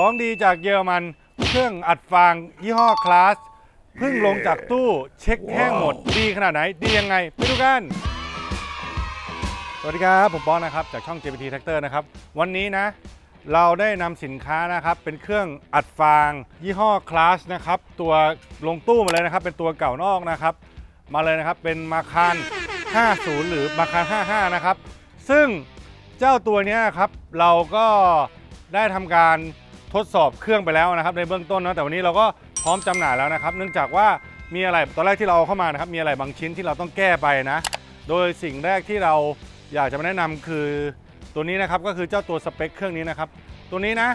ของดีจากเยอรมัน เครื่องอัดฟางยี่ห้อคลาสเพิ่งลงจากตู้เช็คแห้งหมด ดีขนาดไหน ดียังไง ไปดูกัน สวัสดีครับ ผมปอนนะครับ จากช่อง JPT Tractor นะครับ วันนี้นะ เราได้นำสินค้านะครับ เป็นเครื่องอัดฟาง ยี่ห้อคลาสนะครับ ตัวลงตู้มาเลยนะครับ เป็นตัวเก่านอกนะครับ มาเลยนะครับ เป็นมาคาร50 หรือมาคาร55 นะครับ ซึ่งเจ้าตัวเนี้ยครับ เราก็ได้ทำการ ทดสอบเครื่องไปแล้วนะครับในเบื้องต้นนะแต่วันนี้เราก็พร้อมจำหน่ายแล้วนะครับ เนื่องจากว่ามีอะไรตอนแรกที่เราเอาเข้ามานะครับมีอะไรบางชิ้นที่เราต้องแก้ไปนะ โดยสิ่งแรกที่เราอยากจะมาแนะนำคือตัวนี้นะครับก็คือเจ้าตัวสเปคเครื่องนี้นะครับ ตัวนี้นะ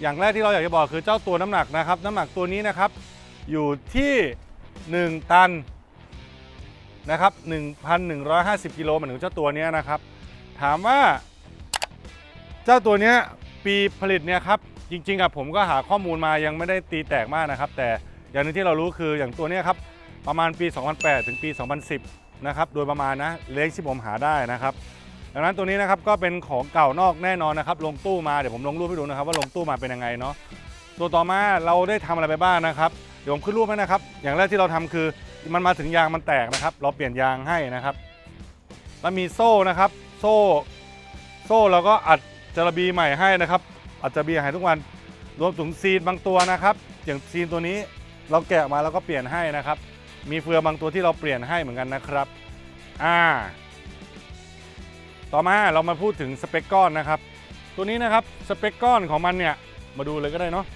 อย่างแรกที่เราอยากจะบอกคือเจ้าตัวน้ำหนักนะครับ น้ำหนักตัวนี้นะครับ อยู่ที่ 1 ตันนะครับ1,150กิโลเหมือนกับเจ้าตัวนี้นะครับ ถามว่า เจ้าตัวนี้ ปีผลิตเนี่ยครับจริงๆอะผมก็หาข้อมูลมายังไม่ได้ตีแตกมากนะครับ แต่อย่างหนึงที่เรารู้คืออย่างตัวเนี้ยครับประมาณปี 2008 ถึงปี 2010 นะครับโดยประมาณนะเลขที่ผมหาได้นะครับดังนั้นตัวนี้นะครับก็เป็นของเก่านอกแน่นอนนะครับลงตู้มาเดี๋ยวผมลงรูปให้ดูนะครับ ว่าลงตู้มาเป็นยังไงเนาะตัวต่อมาเราได้ทำอะไรไปบ้างนะครับเดี๋ยวผมขึ้นรูปให้นะครับ อย่างแรกที่เราทำคือมันมาถึงยางมันแตกนะครับ เราเปลี่ยนยางให้นะครับ แล้วมีโซ่นะครับ โซ่ โซ่เราก็อัด จะระบีใหม่ให้นะครับอัดจะบีให้ทุกวันรวมถึงซีนบางตัวนะครับ อย่างซีนตัวนี้เราแกะมาแล้วก็เปลี่ยนให้นะครับ มีเฟือบางตัวที่เราเปลี่ยนให้เหมือนกันนะครับอ่าต่อมาเรามาพูดถึงสเปคก้อนนะครับ ตัวนี้นะครับสเปคก้อนของมันเนี่ยมาดูเลยก็ได้เนาะ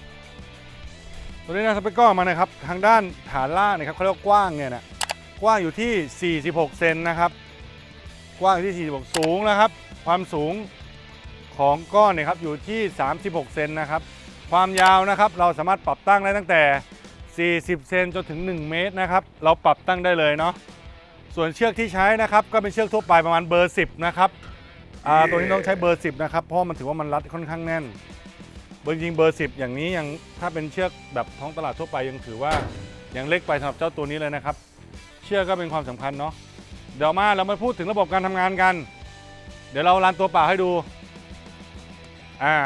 ตัวนี้นะสเปคก้อนมันนะครับ ทางด้านฐานล่างนยครับเขาเรียกว่ากว้างเนี่ยนะกว้างอยู่ที่ 46 เซนนะครับ กว้างอยู่ที่ 46 สูงนะครับ ความสูง ของก้อนเนี่ยครับอยู่ที่ 36 เซนนะครับ ความยาวนะครับเราสามารถปรับตั้งได้ตั้งแต่ 40 เซนจนถึง 1 เมตรนะครับ เราปรับตั้งได้เลยเนาะ ส่วนเชือกที่ใช้นะครับก็เป็นเชือกทั่วไปประมาณเบอร์ 10 นะครับอ่าตัวนี้ต้องใช้เบอร์ 10 นะครับ เพราะมันถือว่ามันรัดค่อนข้างแน่นเบอร์จริงๆเบอร์ 10 อย่างนี้ยังถ้าเป็นเชือกแบบท้องตลาดทั่วไปยังถือว่ายังเล็กไปสำหรับเจ้าตัวนี้เลยนะครับ เชือกก็เป็นความสำคัญเนาะเดี๋ยวมาเรามาพูดถึงระบบการทำงานกัน เดี๋ยวเรารันตัวเปล่าให้ดู อ่า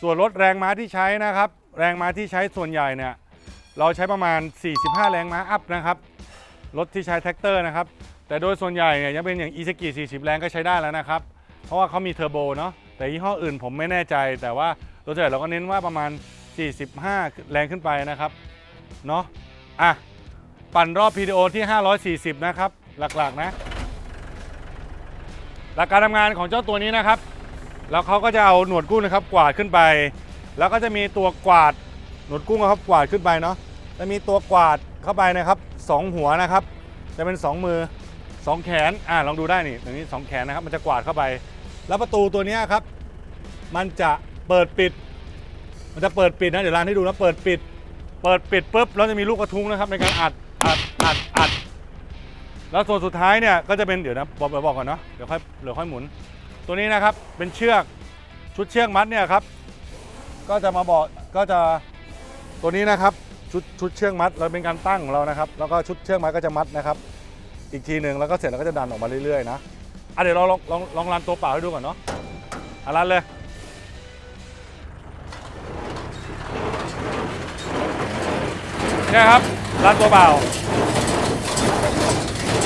ส่วนรถแรงม้าที่ใช้นะครับ แรงม้าที่ใช้ส่วนใหญ่เนี่ยเราใช้ประมาณ 45 แรงม้าอัพนะครับรถที่ใช้แท็กเตอร์นะครับ แต่โดยส่วนใหญ่เนี่ยยังเป็นอย่าง e ซ k i 40 แรงก็ใช้ได้แล้วนะครับ เพราะว่าเขามีเทอร์โบเนาะแต่ยี่ห้ออื่นผมไม่แน่ใจ แต่ว่าโดยส่วนใหญ่เราก็เน้นว่าประมาณ 45 แรงขึ้นไปนะครับเนาะอะปั่นรอบ PDO ที่ 540 นะครับ หลักๆนะ หลักการทำงานของเจ้าตัวนี้นะครับ แล้วเขาก็จะเอาหนวดกุ้งนะครับกวาดขึ้นไป แล้วก็จะมีตัวกวาดหนวดกุ้งนะครับกวาดขึ้นไปเนาะจะมีตัวกวาดเข้าไปนะครับสองหัวนะครับ จะเป็นสองมือสองแขนอ่าลองดูได้นี่ตรงนี้สองแขนนะครับ มันจะกวาดเข้าไป แล้วประตูตัวนี้ครับ มันจะเปิดปิด มันจะเปิดปิดนะเดี๋ยวร้านให้ดูนะเปิดปิด เปิดปิดปุ๊บแล้วจะมีลูกกระทุ้งนะครับ ในการอัดอัดอัดอัดแล้วส่วนสุดท้ายเนี่ยก็จะเป็นเดี๋ยวนะบอกบอกก่อนเนาะเดี๋ยวค่อยเดี๋ยวค่อยหมุน ตัวนี้นะครับเป็นเชือกชุดเชือกมัดเนี่ยครับ ก็จะมาบอกก็จะตัวนี้นะครับชุดชุดเชือกมัดเราเป็นการตั้งของเรานะครับ แล้วก็ชุดเชือกมัดก็จะมัดนะครับ อีกทีหนึ่งแล้วก็เสร็จแล้วก็จะดันออกมาเรื่อยๆนะอะเดี๋ยวเราลองลองลองรันตัวเปล่าให้ดูก่อนเนาะอะรันเลยเนี่ยครับรันตัวเปล่า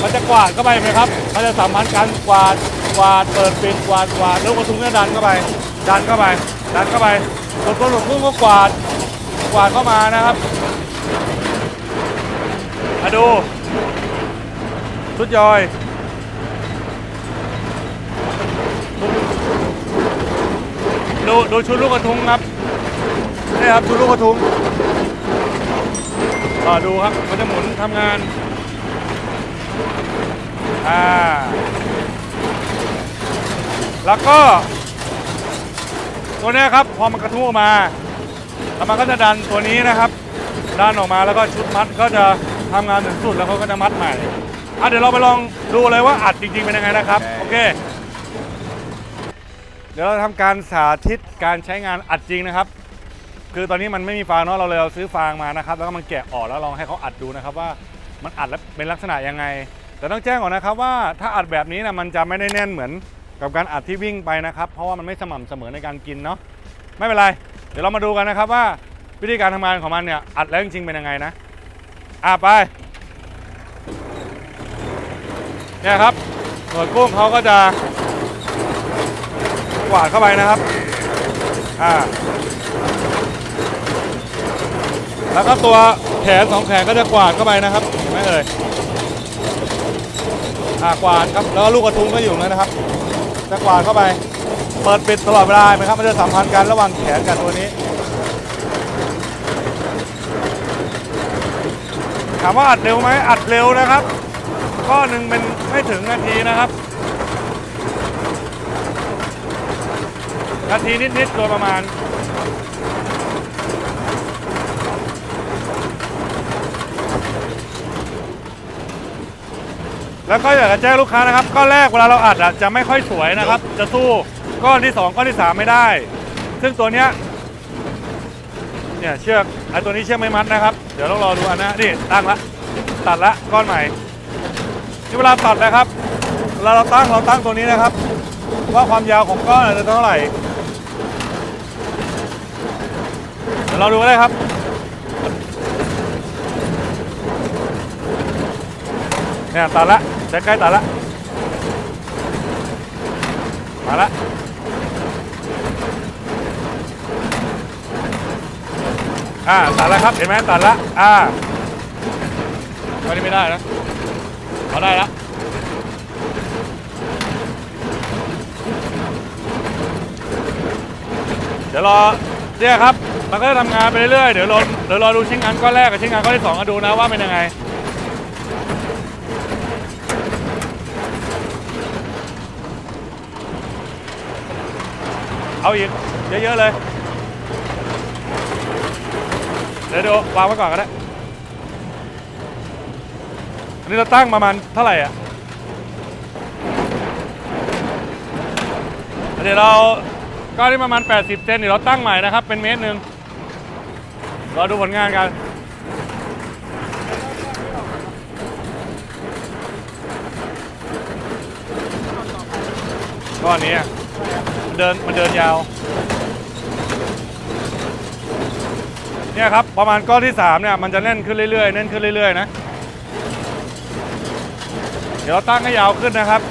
มันจะกวาดเข้าไปไหมครับ มันจะสามารถการกวาด กวาดเปิดปิดกวาดกวาดแล้วกระทุ้งเนี่ยดันเข้าไป ดันเข้าไป ดันเข้าไปส่วนตัวหลวงพุ่งก็กวาด กวาดเข้ามานะครับมาดูชุดยอยดูดูชุดลูกกระทุงครับนี่ครับชุดลูกกระทุ้งอ่าดูครับมันจะหมุนทำงาน อ่า แล้วก็ ตัวเนี้ยครับพอมันกระทุ้งออกมาแล้วมันก็จะดันตัวนี้นะครับ ดันออกมาแล้วก็ชุดมัดก็จะทำงานถึงสุดแล้วเขาก็จะมัดใหม่อะเดี๋ยวเราไปลองดูเลยว่าอัดจริงๆเป็นยังไงนะครับ โอเค เดี๋ยวเราทำการสาธิตการใช้งานอัดจริงนะครับ คือตอนนี้มันไม่มีฟางเนาะเราเลยเอาซื้อฟางมานะครับ แล้วก็มันแกะออกแล้วลองให้เขาอัดดูนะครับว่ามันอัดแล้วเป็นลักษณะยังไง แต่ต้องแจ้งก่อนนะครับว่าถ้าอัดแบบนี้นะมันจะไม่ได้แน่นเหมือน กับการอัดที่วิ่งไปนะครับ เพราะว่ามันไม่สม่ำเสมอในการกินเนาะไม่เป็นไร เดี๋ยวเรามาดูกันนะครับว่าวิธีการทำงานของมันเนี่ยอัดแล้วจริงๆเป็นยังไงนะอะไปเนี่ยครับหน่วยกุ้งเขาก็จะกวาดเข้าไปนะครับอ่าแล้วก็ตัวแขนสองแขนก็จะกวาดเข้าไปนะครับเห็นไหมเอ่ยอ่ากวาดครับแล้วลูกกระทุ้งก็อยู่ตรงนั้นนะครับ จะกวาดเข้าไป เปิดปิดตลอดเวลาไหมครับมันจะสัมพันธ์กันระหว่างแขนกับตัวนี้ ถามว่าอัดเร็วไหมอัดเร็วนะครับก้อนหนึ่งเป็นไม่ถึงนาทีนะครับ นาทีนิดๆโดยประมาณ แล้วก็อยากจะแจ้งลูกค้านะครับก้อนแรกเวลาเราอัดอะจะไม่ค่อยสวยนะครับ จะสู้ก้อนที่ 2 ก้อนที่ 3 ไม่ได้ ซึ่งตัวเนี้ยเนี่ยเชือกไอ้ตัวนี้เชือกไม่มัดนะครับ เดี๋ยวต้องรอดูอันนะนี่ตั้งละตัดละก้อนใหม่ที่เวลาตัดนะครับเวลาเราตั้งเราตั้งตัวนี้นะครับ ว่าความยาวของก้อนจะเท่าไหร่เดี๋ยวเราดูกันเลยครับเนี่ยตัดละ ใกล้ๆตัดละมาละอ่าตัดแล้วครับเห็นไหมตัดละอ่าอันนี้ไม่ได้นะเอาได้ละเดี๋ยวรอเนี่ยครับมันก็จะทำงานไปเรื่อยๆเดี๋ยวรอเดี๋ยวรอดูชิ้นงานก้อนแรกกับชิ้นงานก้อนที่สองกันดูนะว่าเป็นยังไง เอาอีก เยอะ ๆ เลย เดี๋ยวดี๋ยวางไว้ก่อนก็ได้อันนี้เราตั้งประมาณเท่าไหร่อะเดี๋ยวเราก็ที่ประมาณ 80 เซนเดี๋ยวเราตั้งใหม่นะครับ เป็นเมตรหนึ่งรอดูผลงานกันก้อนนี้ มันเดินมันเดินยาว เนี่ยครับ ประมาณก้อนที่ 3 เนี่ย มันจะแน่นขึ้นเรื่อยๆแน่นขึ้นเรื่อยๆนะ เดี๋ยวเราตั้งให้ยาวขึ้นนะครับ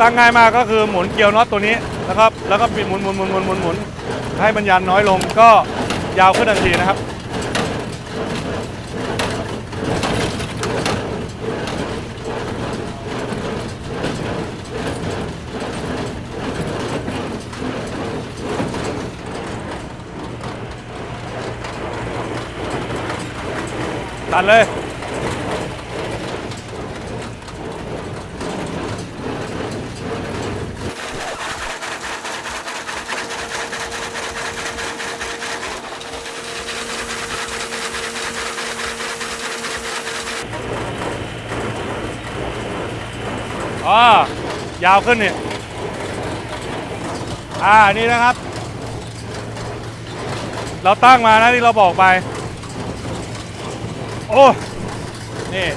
ตั้งง่ายมากก็คือหมุนเกลียวน็อตตัวนี้นะครับ แล้วก็ปิดหมุนหมุนหมุนหมุนหมุนหมุนให้มันยันน้อยลงก็ยาวขึ้นทันทีนะครับ ตัดเลย อ๋อยาวขึ้นนี่ อ่า นี่นะครับ เราตั้งมานะที่เราบอกไป อ้นี่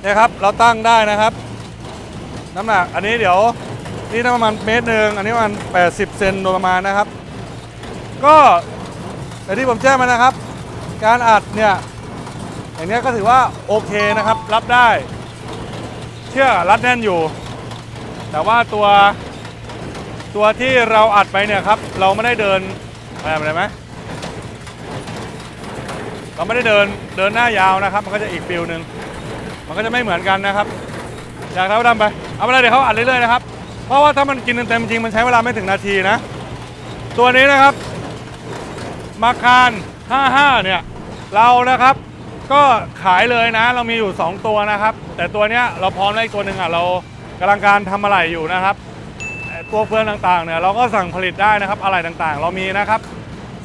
เนี่ยครับเราตั้งได้นะครับ น้ำหนักอันนี้เดี๋ยวนี่น่าประมาณเมตรหนึ่งอันนี้ประมาณ80 เซนโดยประมาณนะครับ ก็อย่างที่ผมแจ้งมานะครับ การอัดเนี่ยอย่างนี้ก็ถือว่าโอเคนะครับ รับได้ เชื่อกรัดแน่นอยู่ แต่ว่าตัวตัวที่เราอัดไปเนี่ยครับ เราไม่ได้เดินอะไรอะไรไหม เราไม่ได้เดินเดินหน้ายาวนะครับ มันก็จะอีกฟิลหนึ่งมันก็จะไม่เหมือนกันนะครับอยากเท้าดำไปเอาไปเลยเดี๋ยวเขาอัดเรื่อยๆนะครับเพราะว่าถ้ามันกินเต็มๆจริงมันใช้เวลาไม่ถึงนาทีนะ ตัวนี้นะครับ มาคาร55 เนี่ย เรานะครับก็ขายเลยนะ เรามีอยู่ 2 ตัวนะครับ แต่ตัวเนี้ยเราพร้อมแล้วอีกตัวหนึ่งอะเรากำลังการทำอะไรอยู่นะครับตัวเฟืองต่างๆเนี่ยเราก็สั่งผลิตได้นะครับอะไรต่างๆ เรามีนะครับ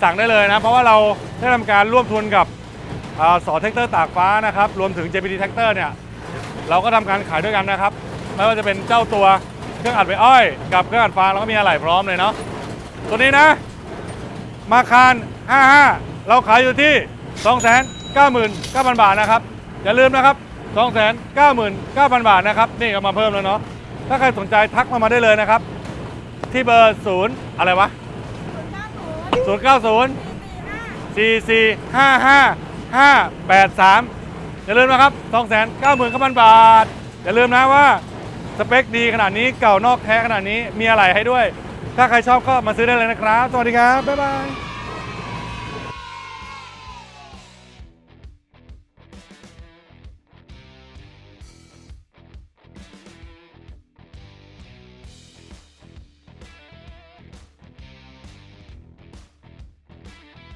สั่งได้เลยนะ เพราะว่าเราได้ทำการร่วมทุนกับ สอเทคเตอร์ตากฟ้านะครับ รวมถึง JPT Tractor เนี่ย เราก็ทำการขายด้วยกันนะครับ ไม่ว่าจะเป็นเจ้าตัวเครื่องอัดใบอ้อย กับเครื่องอัดฟางแล้วก็มีอะไรพร้อมเลยเนาะ ตัวนี้นะ มาคาร 55 เราขายอยู่ที่ 299,000 บาทนะครับ อย่าลืมนะครับ 299,000 บาทนะครับ นี่ก็มาเพิ่มแล้วเนาะ ถ้าใครสนใจทักมามาได้เลยนะครับ ที่เบอร์ศูนย์อะไรวะศูนย์เก้าศูนย์สี่สี่ห้าแปดสามอย่าลืมนะครับสองแสนเก้าหมื่นบาท อย่าลืมนะว่าสเปคดีขนาดนี้เก่านอกแท้ขนาดนี้มีอะไรให้ด้วย ถ้าใครชอบก็มาซื้อได้เลยนะครับ สวัสดีครับ บ๊ายบาย